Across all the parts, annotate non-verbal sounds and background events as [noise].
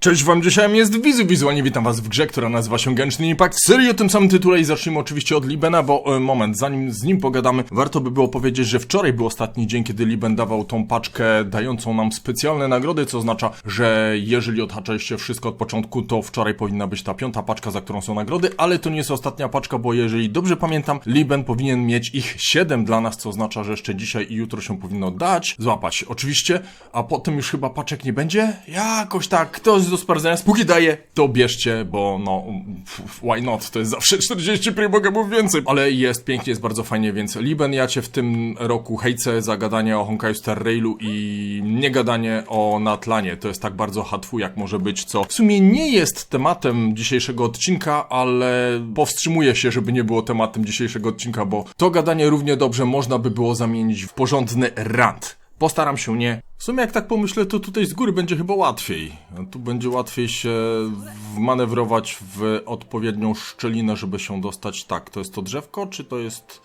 Cześć wam, dzisiaj jest Wizu Wizualnie, witam was w grze, która nazywa się Genshin Impact Serii o tym samym tytule i zacznijmy oczywiście od Libena, bo e, moment, zanim z nim pogadamy, warto by było powiedzieć, że wczoraj był ostatni dzień, kiedy Liben dawał tą paczkę dającą nam specjalne nagrody, co oznacza, że jeżeli odhaczaliście wszystko od początku, to wczoraj powinna być ta piąta paczka, za którą są nagrody, ale to nie jest ostatnia paczka, bo jeżeli dobrze pamiętam, Liben powinien mieć ich 7 dla nas, co oznacza, że jeszcze dzisiaj i jutro się powinno dać, złapać oczywiście, a potem już chyba paczek nie będzie? Jakoś tak, to jest do sprawdzenia. Póki daje, to bierzcie, bo no, why not? To jest zawsze 40 prym, mogę mówić więcej. Ale jest pięknie, jest bardzo fajnie, więc Liben, ja cię w tym roku hejcę za gadanie o Honkaiu Star Railu i nie gadanie o Natlanie. To jest tak bardzo hatfu, jak może być, co w sumie nie jest tematem dzisiejszego odcinka, ale powstrzymuję się, żeby nie było tematem dzisiejszego odcinka, bo to gadanie równie dobrze można by było zamienić w porządny rant. Postaram się nie. W sumie jak tak pomyślę, to tutaj z góry będzie chyba łatwiej. Tu będzie łatwiej się wmanewrować w odpowiednią szczelinę, żeby się dostać. Tak, to jest to drzewko, czy to jest...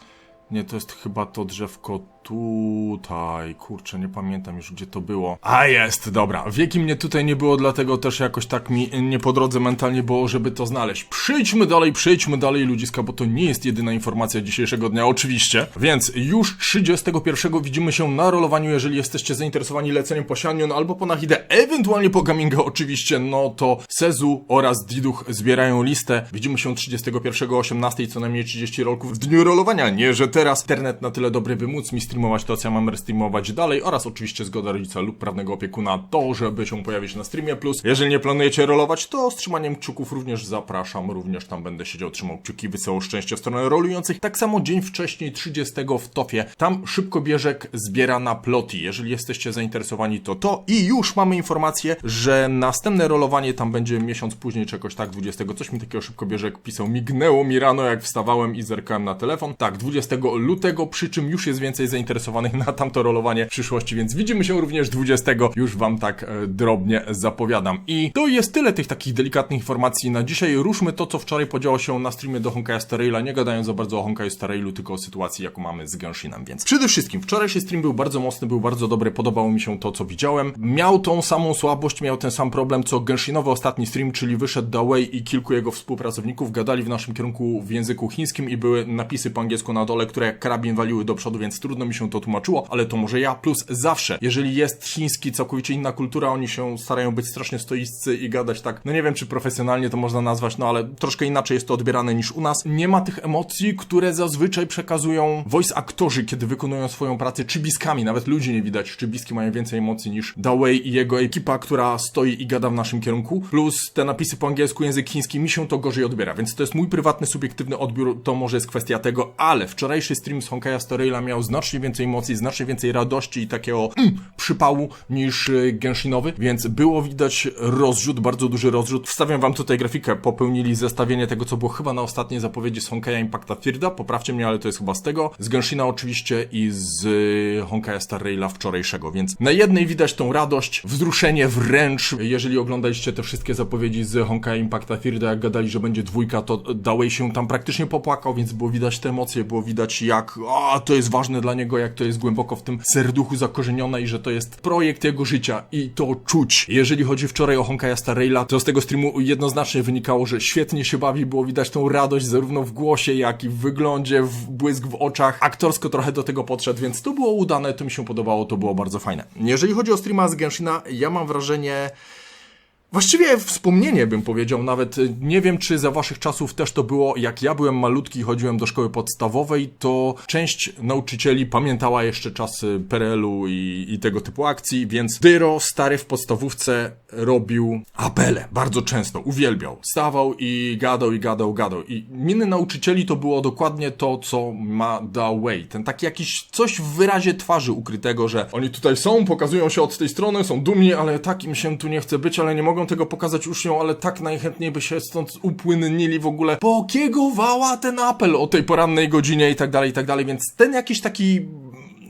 Nie, to jest chyba to drzewko tutaj. Kurczę, nie pamiętam już gdzie to było. A jest, dobra. Wieki mnie tutaj nie było, dlatego też jakoś tak mi nie po drodze mentalnie było, żeby to znaleźć. Przejdźmy dalej, przejdźmy dalej, ludziska, bo to nie jest jedyna informacja dzisiejszego dnia, oczywiście. Więc już 31 widzimy się na rolowaniu, jeżeli jesteście zainteresowani leceniem po Sianion albo po Nahidę, ewentualnie po Gaminga oczywiście, no to Sezu oraz Diduch zbierają listę. Widzimy się 31 o 18, co najmniej 30 rolków w dniu rolowania. Nie, że teraz internet na tyle dobry, by móc mi to, co ja mam restreamować dalej oraz oczywiście zgoda rodzica lub prawnego opiekuna to, żeby się pojawić na streamie. Plus, jeżeli nie planujecie rolować, to z trzymaniem kciuków również zapraszam. Również tam będę siedział, trzymał kciuki, wysyłał szczęście w stronę rolujących. Tak samo dzień wcześniej, 30 w Tofie. Tam szybko bieżek zbiera na ploti. Jeżeli jesteście zainteresowani, to to. I już mamy informację, że następne rolowanie tam będzie miesiąc później, czy jakoś tak, 20. Coś mi takiego szybko bieżek pisał. Mignęło mi rano, jak wstawałem i zerkałem na telefon. Tak, 20 lutego, przy czym już jest więcej zainteresowanych na tamto rolowanie w przyszłości, więc widzimy się również 20. Już wam tak e, drobnie zapowiadam. I to jest tyle tych takich delikatnych informacji na dzisiaj. Ruszmy to, co wczoraj podziało się na streamie do Honkaja Star nie gadając za bardzo o Honkaju Star tylko o sytuacji, jaką mamy z Genshinem, więc przede wszystkim wczorajszy stream był bardzo mocny, był bardzo dobry, podobało mi się to, co widziałem. Miał tą samą słabość, miał ten sam problem, co Genshinowy ostatni stream, czyli wyszedł Dawei i kilku jego współpracowników gadali w naszym kierunku w języku chińskim i były napisy po angielsku na dole, które jak karabin waliły do przodu, więc trudno mi się to tłumaczyło, ale to może ja. Plus zawsze, jeżeli jest chiński, całkowicie inna kultura, oni się starają być strasznie stoiccy i gadać tak, no nie wiem, czy profesjonalnie to można nazwać, no ale troszkę inaczej jest to odbierane niż u nas. Nie ma tych emocji, które zazwyczaj przekazują voice aktorzy, kiedy wykonują swoją pracę czybiskami. Nawet ludzi nie widać. Czybiski mają więcej emocji niż Dawei i jego ekipa, która stoi i gada w naszym kierunku. Plus te napisy po angielsku, język chiński, mi się to gorzej odbiera, więc to jest mój prywatny, subiektywny odbiór, to może jest kwestia tego, ale wczorajszy stream z Honkaja Storyla miał znacznie więcej emocji, znacznie więcej radości i takiego mm, przypału niż y, Genshinowy, więc było widać rozrzut, bardzo duży rozrzut. Wstawiam wam tutaj grafikę, popełnili zestawienie tego, co było chyba na ostatniej zapowiedzi z Honkaja Impacta Thirda, poprawcie mnie, ale to jest chyba z tego, z Genshina oczywiście i z y, Honkaja Star Raila wczorajszego, więc na jednej widać tą radość, wzruszenie wręcz, jeżeli oglądaliście te wszystkie zapowiedzi z Honkaja Impacta Thirda, jak gadali, że będzie dwójka, to Dawei się tam praktycznie popłakał, więc było widać te emocje, było widać jak, a to jest ważne dla niego, jak to jest głęboko w tym serduchu zakorzenione i że to jest projekt jego życia i to czuć. Jeżeli chodzi wczoraj o Honkaja Star Raila, to z tego streamu jednoznacznie wynikało, że świetnie się bawi, było widać tą radość zarówno w głosie, jak i w wyglądzie, w błysk w oczach. Aktorsko trochę do tego podszedł, więc to było udane, to mi się podobało, to było bardzo fajne. Jeżeli chodzi o streama z Genshina, ja mam wrażenie... Właściwie wspomnienie bym powiedział, nawet y, nie wiem czy za waszych czasów też to było, jak ja byłem malutki i chodziłem do szkoły podstawowej, to część nauczycieli pamiętała jeszcze czasy PRL-u i, i tego typu akcji, więc Dyro, stary w podstawówce, robił apele, bardzo często, uwielbiał. Stawał i gadał, i gadał, gadał. I miny nauczycieli to było dokładnie to, co ma Da Wei. Ten taki jakiś coś w wyrazie twarzy ukrytego, że oni tutaj są, pokazują się od tej strony, są dumni, ale tak im się tu nie chce być, ale nie mogą tego pokazać uczniom, ale tak najchętniej by się stąd upłynnili w ogóle. Pokiegowała ten apel o tej porannej godzinie i tak dalej, i tak dalej, więc ten jakiś taki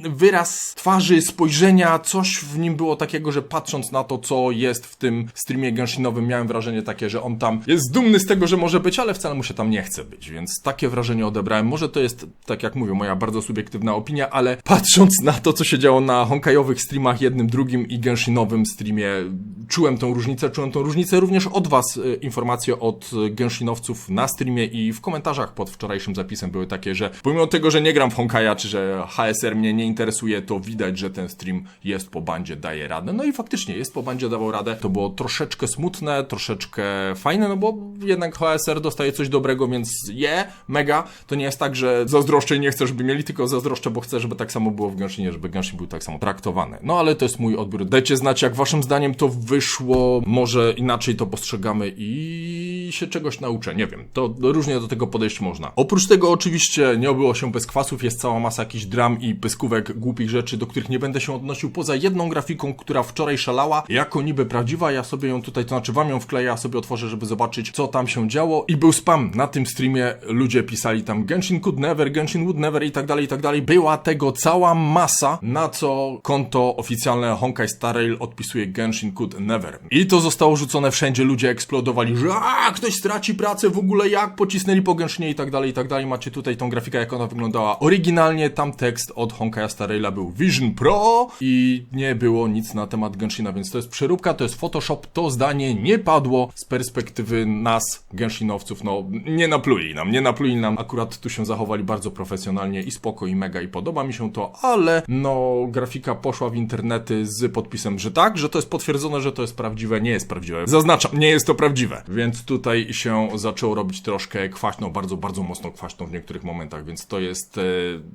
wyraz twarzy, spojrzenia, coś w nim było takiego, że patrząc na to, co jest w tym streamie Genshinowym, miałem wrażenie takie, że on tam jest dumny z tego, że może być, ale wcale mu się tam nie chce być, więc takie wrażenie odebrałem. Może to jest, tak jak mówię, moja bardzo subiektywna opinia, ale patrząc na to, co się działo na Honkajowych streamach, jednym, drugim i Genshinowym streamie, czułem tą różnicę, czułem tą różnicę również od was. E, Informacje od Genshinowców na streamie i w komentarzach pod wczorajszym zapisem były takie, że pomimo tego, że nie gram w Honkaja, czy że HSR mnie nie interesuje, to widać, że ten stream jest po bandzie, daje radę. No i faktycznie jest po bandzie, dawał radę. To było troszeczkę smutne, troszeczkę fajne, no bo jednak HSR dostaje coś dobrego, więc je, mega. To nie jest tak, że zazdroszczę i nie chcę, żeby mieli, tylko zazdroszczę, bo chcę, żeby tak samo było w Genshinie, żeby Genshin był tak samo traktowany. No ale to jest mój odbiór. Dajcie znać, jak waszym zdaniem to wyszło, może inaczej to postrzegamy i się czegoś nauczę, nie wiem. To różnie do tego podejść można. Oprócz tego oczywiście nie obyło się bez kwasów, jest cała masa jakichś dram i pyskówek, głupich rzeczy, do których nie będę się odnosił poza jedną grafiką, która wczoraj szalała, jako niby prawdziwa, ja sobie ją tutaj, to znaczy wam ją wkleję, ja sobie otworzę, żeby zobaczyć, co tam się działo i był spam na tym streamie, ludzie pisali tam Genshin could never, Genshin would never i tak dalej, i tak dalej. Była tego cała masa, na co konto oficjalne Honkai Star Rail odpisuje Genshin could never. I to zostało rzucone wszędzie, ludzie eksplodowali, że a, ktoś straci pracę, w ogóle jak pocisnęli po Genshinie i tak dalej, i tak dalej. Macie tutaj tą grafikę, jak ona wyglądała. Oryginalnie tam tekst od Honkai Star Raila był Vision Pro i nie było nic na temat Genshina, więc to jest przeróbka, to jest Photoshop, to zdanie nie padło z perspektywy nas, Genshinowców, no nie napluli nam, nie napluli nam, akurat tu się zachowali bardzo profesjonalnie i spoko i mega i podoba mi się to, ale no grafika poszła w internety z podpisem, że tak, że to jest potwierdzone, że to jest prawdziwe, nie jest prawdziwe. Zaznaczam, nie jest to prawdziwe. Więc tutaj się zaczęło robić troszkę kwaśno, bardzo, bardzo mocno kwaśno w niektórych momentach, więc to jest e,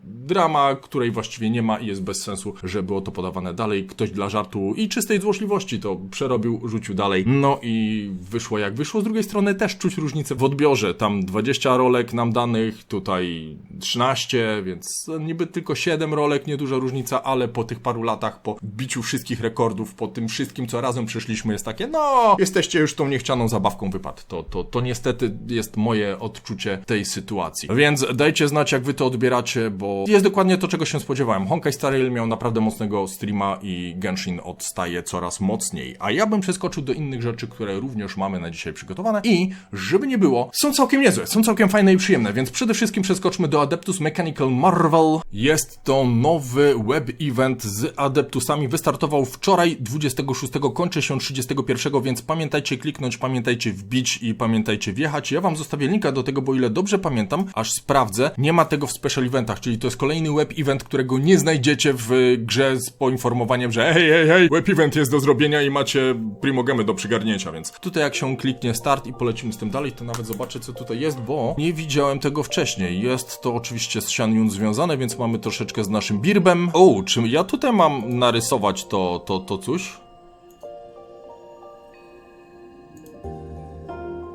drama, której właściwie nie ma i jest bez sensu, że było to podawane dalej. Ktoś dla żartu i czystej złośliwości to przerobił, rzucił dalej. No i wyszło jak wyszło. Z drugiej strony też czuć różnicę w odbiorze. Tam 20 rolek nam danych, tutaj 13, więc niby tylko 7 rolek, nieduża różnica, ale po tych paru latach, po biciu wszystkich rekordów, po tym wszystkim, co razem przeszliśmy, jest takie, no, jesteście już tą niechcianą zabawką wypad. To, to, to niestety jest moje odczucie tej sytuacji. Więc dajcie znać, jak wy to odbieracie, bo jest dokładnie to, czego się spodziewałem. Honkai Star Rail miał naprawdę mocnego streama i Genshin odstaje coraz mocniej. A ja bym przeskoczył do innych rzeczy, które również mamy na dzisiaj przygotowane i, żeby nie było, są całkiem niezłe, są całkiem fajne i przyjemne, więc przede wszystkim przeskoczmy do Adeptus Mechanical Marvel. Jest to nowy web event z Adeptusami. Wystartował wczoraj, 26, kończy się 31, więc pamiętajcie kliknąć, pamiętajcie wbić i pamiętajcie wjechać. Ja wam zostawię linka do tego, bo ile dobrze pamiętam, aż sprawdzę, nie ma tego w special eventach, czyli to jest kolejny web event, którego nie znajdziecie w grze z poinformowaniem, że hej, hej, hej, web event jest do zrobienia i macie primogemy do przygarnięcia, więc tutaj jak się kliknie start i polecimy z tym dalej, to nawet zobaczę co tutaj jest, bo nie widziałem tego wcześniej. Jest to oczywiście z Xianyun związane, więc mamy troszeczkę z naszym birbem. O, czy ja tutaj mam narysować to, to, to coś?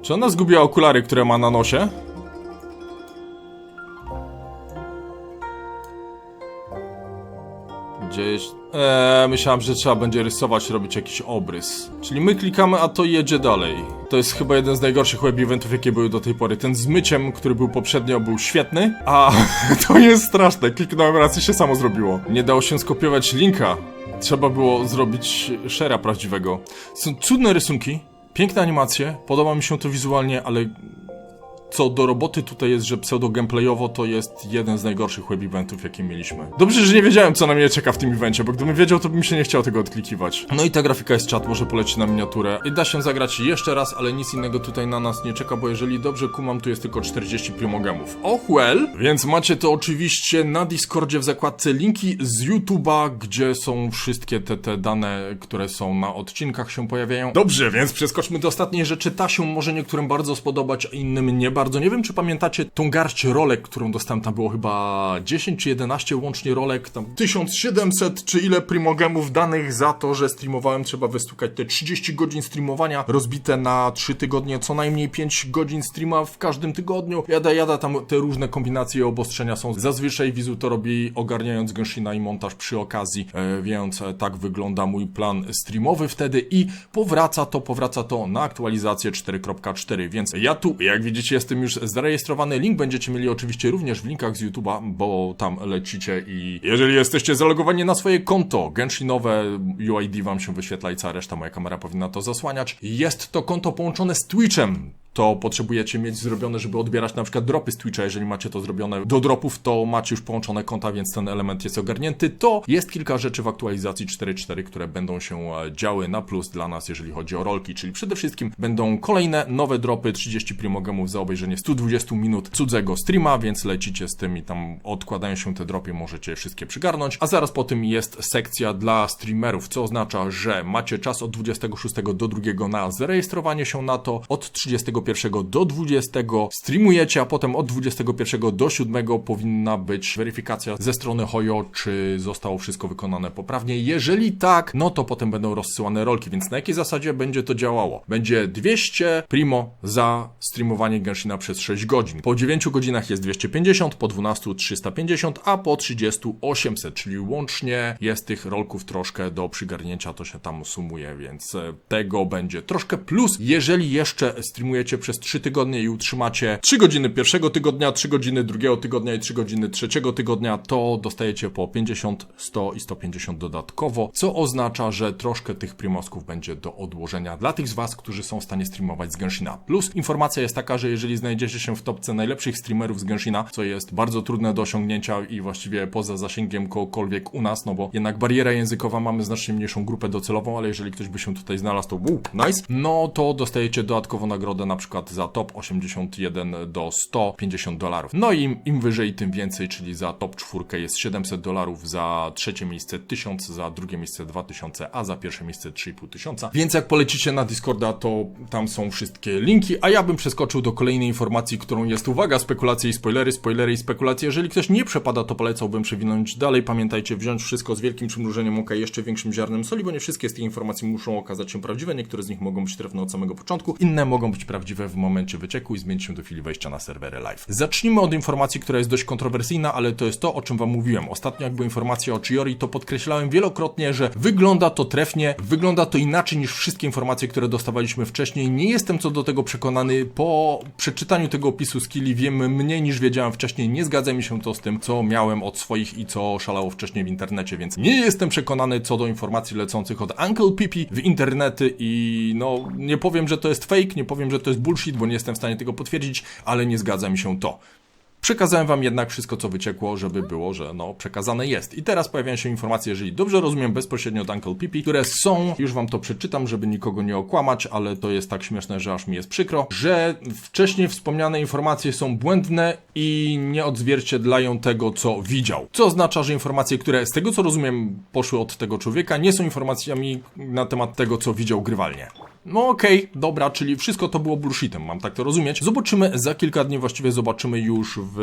Czy ona zgubiła okulary, które ma na nosie? Gdzieś. Eee, myślałem, że trzeba będzie rysować, robić jakiś obrys. Czyli my klikamy, a to jedzie dalej. To jest chyba jeden z najgorszych web eventów, jakie były do tej pory. Ten z myciem, który był poprzednio, był świetny, a [laughs] to jest straszne. Kliknąłem raz i się samo zrobiło. Nie dało się skopiować linka. Trzeba było zrobić shera prawdziwego. Są cudne rysunki, piękne animacje, podoba mi się to wizualnie, ale co do roboty tutaj jest, że pseudo-gameplayowo to jest jeden z najgorszych web eventów, jakie mieliśmy. Dobrze, że nie wiedziałem, co na mnie czeka w tym evencie, bo gdybym wiedział, to bym się nie chciał tego odklikiwać. No i ta grafika jest czat, może poleci na miniaturę. I da się zagrać jeszcze raz, ale nic innego tutaj na nas nie czeka, bo jeżeli dobrze kumam, tu jest tylko 40 primogemów. Och well! Więc macie to oczywiście na Discordzie w zakładce linki z YouTube'a, gdzie są wszystkie te, te dane, które są na odcinkach się pojawiają. Dobrze, więc przeskoczmy do ostatniej rzeczy. Ta się może niektórym bardzo spodobać, a innym nie bardzo. Nie wiem, czy pamiętacie tą garść rolek, którą dostałem. Tam było chyba 10 czy 11 łącznie rolek. Tam 1700 czy ile primogemów danych za to, że streamowałem. Trzeba wystukać te 30 godzin streamowania rozbite na 3 tygodnie, co najmniej 5 godzin streama w każdym tygodniu. Jada, jada, tam te różne kombinacje i obostrzenia są. Zazwyczaj Wizu to robi ogarniając Genshina i montaż przy okazji, e, więc e, tak wygląda mój plan streamowy wtedy i powraca to, powraca to na aktualizację 4.4, więc ja tu, jak widzicie, jestem już zarejestrowany. Link będziecie mieli oczywiście również w linkach z YouTube'a, bo tam lecicie i jeżeli jesteście zalogowani na swoje konto Genshinowe, UID wam się wyświetla i cała reszta, moja kamera powinna to zasłaniać. Jest to konto połączone z Twitchem. To potrzebujecie mieć zrobione, żeby odbierać na przykład dropy z Twitcha. Jeżeli macie to zrobione do dropów, to macie już połączone konta, więc ten element jest ogarnięty. To jest kilka rzeczy w aktualizacji 4.4, które będą się e, działy na plus dla nas, jeżeli chodzi o rolki, czyli przede wszystkim będą kolejne nowe dropy, 30 primogemów za obejrzenie 120 minut cudzego streama, więc lecicie z tym i tam odkładają się te dropy, możecie wszystkie przygarnąć. A zaraz po tym jest sekcja dla streamerów, co oznacza, że macie czas od 26 do 2 na zarejestrowanie się na to, od 31 do 20 streamujecie, a potem od 21 do 7 powinna być weryfikacja ze strony Hoyo, czy zostało wszystko wykonane poprawnie. Jeżeli tak, no to potem będą rozsyłane rolki, więc na jakiej zasadzie będzie to działało? Będzie 200 primo za streamowanie Genshina przez 6 godzin. Po 9 godzinach jest 250, po 12 350, a po 30 800, czyli łącznie jest tych rolków troszkę do przygarnięcia, to się tam sumuje, więc e, tego będzie troszkę plus. Jeżeli jeszcze streamujecie przez 3 tygodnie i utrzymacie 3 godziny pierwszego tygodnia, 3 godziny drugiego tygodnia i 3 godziny trzeciego tygodnia, to dostajecie po 50, 100 i 150 dodatkowo, co oznacza, że troszkę tych primosków będzie do odłożenia dla tych z Was, którzy są w stanie streamować z Genshina. Plus informacja jest taka, że jeżeli znajdziecie się w topce najlepszych streamerów z Genshina, co jest bardzo trudne do osiągnięcia i właściwie poza zasięgiem kogokolwiek u nas, no bo jednak bariera językowa mamy znacznie mniejszą grupę docelową, ale jeżeli ktoś by się tutaj znalazł, to wow, nice, no to dostajecie dodatkową nagrodę na przykład za top 81 do 150 dolarów. No i im, wyżej, tym więcej, czyli za top czwórkę jest 700 dolarów, za trzecie miejsce 1000, za drugie miejsce 2000, a za pierwsze miejsce 3500 tysiąca. Więc jak polecicie na Discorda, to tam są wszystkie linki, a ja bym przeskoczył do kolejnej informacji, którą jest, uwaga, spekulacje i spoilery, spoilery i spekulacje. Jeżeli ktoś nie przepada, to polecałbym przewinąć dalej. Pamiętajcie, wziąć wszystko z wielkim przymrużeniem oka i jeszcze większym ziarnem soli, bo nie wszystkie z tych informacji muszą okazać się prawdziwe. Niektóre z nich mogą być trefne od samego początku, inne mogą być prawdziwe w momencie wycieku i zmienić się do chwili wejścia na serwery live. Zacznijmy od informacji, która jest dość kontrowersyjna, ale to jest to, o czym wam mówiłem. Ostatnio, jak była informacja o Chiori, to podkreślałem wielokrotnie, że wygląda to trefnie, wygląda to inaczej niż wszystkie informacje, które dostawaliśmy wcześniej. Nie jestem co do tego przekonany. Po przeczytaniu tego opisu skilli wiem mniej niż wiedziałem wcześniej. Nie zgadza mi się to z tym, co miałem od swoich i co szalało wcześniej w internecie, więc nie jestem przekonany co do informacji lecących od Uncle Pipi w internety i no nie powiem, że to jest fake, nie powiem, że to jest bullshit, bo nie jestem w stanie tego potwierdzić, ale nie zgadza mi się to. Przekazałem wam jednak wszystko, co wyciekło, żeby było, że no, przekazane jest. I teraz pojawiają się informacje, jeżeli dobrze rozumiem, bezpośrednio od Uncle Pipi, które są, już wam to przeczytam, żeby nikogo nie okłamać, ale to jest tak śmieszne, że aż mi jest przykro, że wcześniej wspomniane informacje są błędne i nie odzwierciedlają tego, co widział. Co oznacza, że informacje, które z tego, co rozumiem, poszły od tego człowieka, nie są informacjami na temat tego, co widział grywalnie. No okej, dobra, czyli wszystko to było bullshitem, mam tak to rozumieć. Zobaczymy za kilka dni, właściwie zobaczymy już w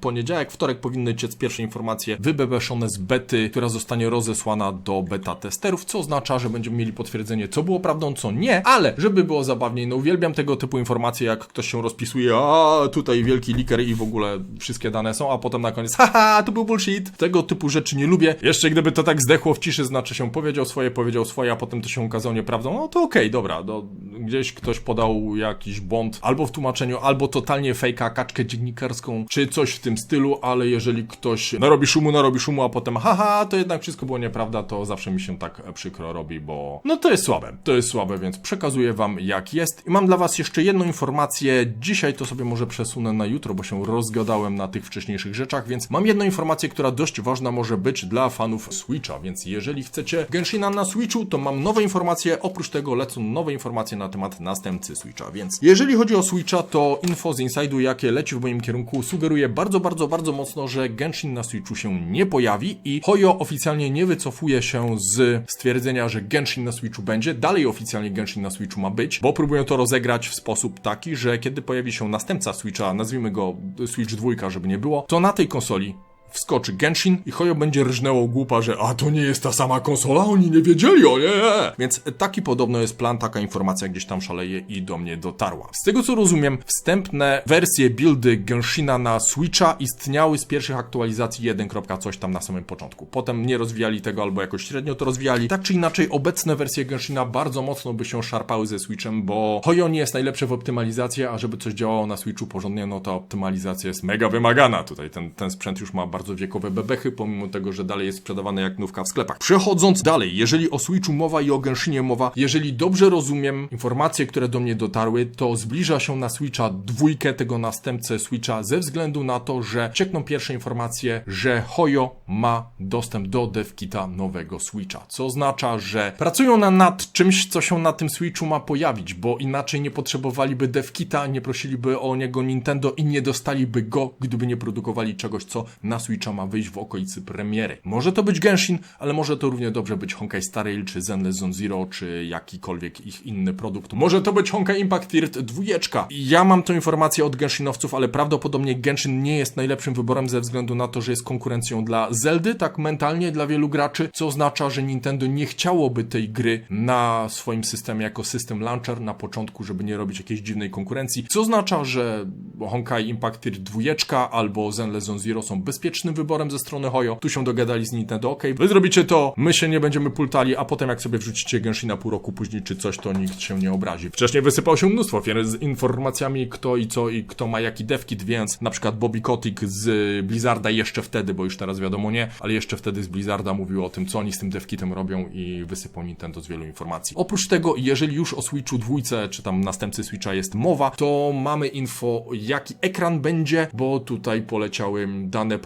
poniedziałek, wtorek powinny ciec pierwsze informacje wybebeszone z bety, która zostanie rozesłana do beta testerów, co oznacza, że będziemy mieli potwierdzenie, co było prawdą, co nie, ale żeby było zabawniej, no uwielbiam tego typu informacje, jak ktoś się rozpisuje, a tutaj wielki liker i w ogóle wszystkie dane są, a potem na koniec, haha, to był bullshit. Tego typu rzeczy nie lubię. Jeszcze gdyby to tak zdechło w ciszy, znaczy się powiedział swoje, powiedział swoje, a potem to się ukazało nieprawdą, no to okej, dobra, do, gdzieś ktoś podał jakiś błąd albo w tłumaczeniu, albo totalnie fejka, kaczkę dziennikarską, czy coś w tym stylu, ale jeżeli ktoś narobi szumu, narobi szumu, a potem haha, to jednak wszystko było nieprawda, to zawsze mi się tak przykro robi, bo no to jest słabe, to jest słabe, więc przekazuję wam jak jest. I mam dla was jeszcze jedną informację, dzisiaj to sobie może przesunę na jutro, bo się rozgadałem na tych wcześniejszych rzeczach, więc mam jedną informację, która dość ważna może być dla fanów Switcha, więc jeżeli chcecie Genshina na Switchu, to mam nowe informacje, oprócz tego lecą nowe informacje na temat następcy Switcha, więc jeżeli chodzi o Switcha, to info z Inside'u, jakie leci w moim kierunku, sugeruje bardzo, bardzo, bardzo mocno, że Genshin na Switchu się nie pojawi i Hoyo oficjalnie nie wycofuje się z stwierdzenia, że Genshin na Switchu będzie. Dalej oficjalnie Genshin na Switchu ma być, bo próbują to rozegrać w sposób taki, że kiedy pojawi się następca Switcha, nazwijmy go Switch 2, żeby nie było, to na tej konsoli wskoczy Genshin i Hoyo będzie rżnęło głupa, że a to nie jest ta sama konsola, oni nie wiedzieli, o nie! Więc taki podobno jest plan, taka informacja gdzieś tam szaleje i do mnie dotarła. Z tego co rozumiem, wstępne wersje buildy Genshina na Switcha istniały z pierwszych aktualizacji 1. coś tam na samym początku. Potem nie rozwijali tego albo jakoś średnio to rozwijali. Tak czy inaczej, obecne wersje Genshina bardzo mocno by się szarpały ze Switchem, bo Hoyo nie jest najlepsze w optymalizacji, a żeby coś działało na Switchu porządnie, no to optymalizacja jest mega wymagana. Tutaj ten, ten sprzęt już ma bardzo bardzo wiekowe bebechy, pomimo tego, że dalej jest sprzedawane jak nówka w sklepach. Przechodząc dalej, jeżeli o Switchu mowa i o Genshinie mowa, jeżeli dobrze rozumiem informacje, które do mnie dotarły, to zbliża się na Switcha dwójkę tego następcę Switcha ze względu na to, że ciekną pierwsze informacje, że Hoyo ma dostęp do devkita nowego Switcha, co oznacza, że pracują na, nad czymś, co się na tym Switchu ma pojawić, bo inaczej nie potrzebowaliby devkita, nie prosiliby o niego Nintendo i nie dostaliby go, gdyby nie produkowali czegoś, co na Switcha ma wyjść w okolicy premiery. Może to być Genshin, ale może to równie dobrze być Honkai Star Rail, czy Zenless Zone Zero, czy jakikolwiek ich inny produkt. Może to być Honkai Impact Third dwójeczka. I Ja mam tę informację od Genshinowców, ale prawdopodobnie Genshin nie jest najlepszym wyborem ze względu na to, że jest konkurencją dla Zeldy, tak mentalnie dla wielu graczy, co oznacza, że Nintendo nie chciałoby tej gry na swoim systemie jako system launcher na początku, żeby nie robić jakiejś dziwnej konkurencji, co oznacza, że Honkai Impact Third dwójeczka albo Zenless Zone Zero są bezpiecznym wyborem ze strony Hoyo. Tu się dogadali z Nintendo, ok, wy zrobicie to, my się nie będziemy pultali, a potem jak sobie wrzucicie Genshina pół roku później czy coś, to nikt się nie obrazi. Wcześniej wysypało się mnóstwo ofiar z informacjami kto i co i kto ma jaki devkit, więc na przykład Bobby Kotick z Blizzarda jeszcze wtedy, bo już teraz wiadomo nie, ale jeszcze wtedy z Blizzarda mówił o tym, co oni z tym devkitem robią i wysypał Nintendo z wielu informacji. Oprócz tego, jeżeli już o Switchu dwójce, czy tam następcy Switcha jest mowa, to mamy info, jaki ekran będzie, bo tutaj poleciały dane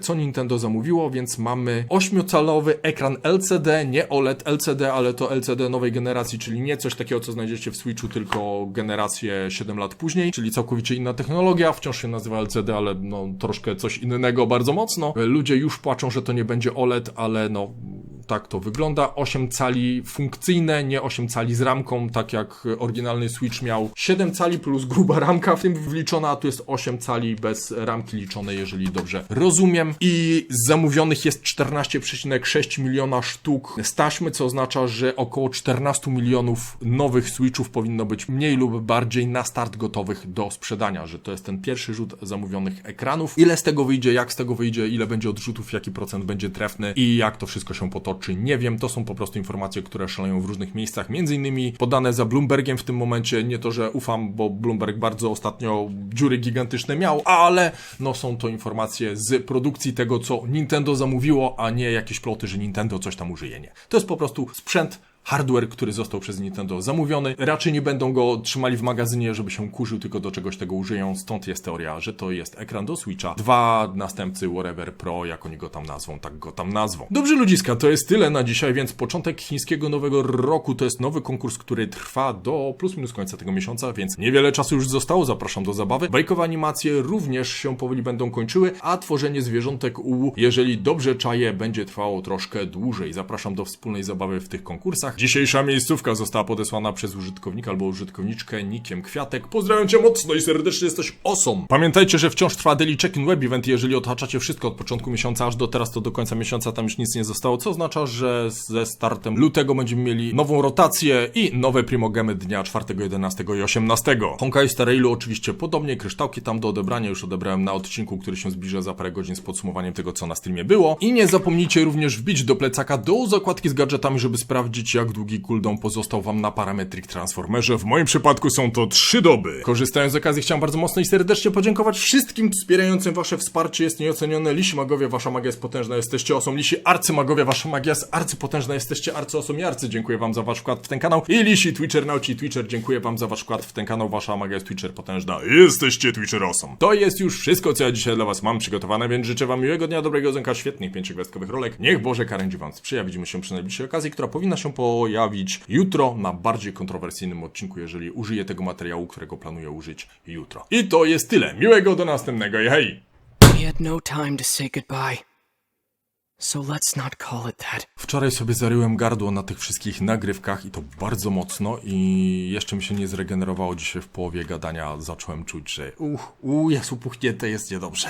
co Nintendo zamówiło, więc mamy 8-calowy ekran LCD, nie OLED LCD, ale to LCD nowej generacji, czyli nie coś takiego, co znajdziecie w Switchu, tylko generację 7 lat później, czyli całkowicie inna technologia, wciąż się nazywa LCD, ale no troszkę coś innego bardzo mocno. Ludzie już płaczą, że to nie będzie OLED, ale no tak to wygląda. 8 cali funkcyjne, nie 8 cali z ramką, tak jak oryginalny Switch miał 7 cali plus gruba ramka w tym wliczona, a tu jest 8 cali bez ramki liczone, jeżeli dobrze rozumiem. I zamówionych jest 14,6 miliona sztuk z taśmy, co oznacza, że około 14 milionów nowych Switchów powinno być mniej lub bardziej na start gotowych do sprzedania, że to jest ten pierwszy rzut zamówionych ekranów. Ile z tego wyjdzie, jak z tego wyjdzie, ile będzie odrzutów, jaki procent będzie trefny i jak to wszystko się potoczy, nie wiem. To są po prostu informacje, które szaleją w różnych miejscach, między innymi podane za Bloombergiem w tym momencie. Nie to, że ufam, bo Bloomberg bardzo ostatnio dziury gigantyczne miał, ale no są to informacje z produkcji tego, co Nintendo zamówiło, a nie jakieś ploty, że Nintendo coś tam użyje. Nie. To jest po prostu sprzęt hardware, który został przez Nintendo zamówiony. Raczej nie będą go trzymali w magazynie, żeby się kurzył, tylko do czegoś tego użyją. Stąd jest teoria, że to jest ekran do Switcha. Dwa następcy whatever Pro, jak oni go tam nazwą, tak go tam nazwą. Dobrze ludziska, to jest tyle na dzisiaj, więc początek chińskiego nowego roku to jest nowy konkurs, który trwa do plus minus końca tego miesiąca, więc niewiele czasu już zostało. Zapraszam do zabawy. Bajkowe animacje również się powoli będą kończyły, a tworzenie zwierzątek U, jeżeli dobrze czaję, będzie trwało troszkę dłużej. Zapraszam do wspólnej zabawy w tych konkursach. Dzisiejsza miejscówka została podesłana przez użytkownika albo użytkowniczkę Nikiem Kwiatek. Pozdrawiam cię mocno i serdecznie jesteś osom. Pamiętajcie, że wciąż trwa Daily Check-in Web Event. Jeżeli odhaczacie wszystko od początku miesiąca aż do teraz, to do końca miesiąca tam już nic nie zostało, co oznacza, że ze startem lutego będziemy mieli nową rotację i nowe primogemy dnia 4, 11 i 18. Honkai Star oczywiście podobnie, kryształki tam do odebrania już odebrałem na odcinku, który się zbliża za parę godzin z podsumowaniem tego, co na streamie było. I nie zapomnijcie również wbić do plecaka do zakładki z gadżetami, żeby sprawdzić, jak długi cooldown pozostał wam na Parametric Transformerze. W moim przypadku są to 3 doby. Korzystając z okazji, chciałem bardzo mocno i serdecznie podziękować wszystkim wspierającym wasze wsparcie. Jest nieocenione. Lisi magowie, wasza magia jest potężna, jesteście osom. Lisi arcymagowie, wasza magia jest arcypotężna, jesteście arcyosom i arcy. Dziękuję wam za wasz wkład w ten kanał. I lisi Twitcher, nauci Twitcher, dziękuję wam za wasz wkład w ten kanał. Wasza magia jest Twitcher potężna. Jesteście Twitcher osom. To jest już wszystko, co ja dzisiaj dla was mam przygotowane, więc życzę wam miłego dnia, dobrego zenka, świetnych pięciogwiazdkowych rolek. Niech Boże karędzi wam sprzyja. Widzimy się przy najbliższej okazji, która powinna się pojawić jutro na bardziej kontrowersyjnym odcinku, jeżeli użyję tego materiału, którego planuję użyć jutro. I to jest tyle. Miłego do następnego i hej! We had no time to say goodbye. So let's not call it that. Wczoraj sobie zaryłem gardło na tych wszystkich nagrywkach i to bardzo mocno i jeszcze mi się nie zregenerowało dzisiaj w połowie gadania. Zacząłem czuć, że uch, u, jest upuchnięte, jest niedobrze.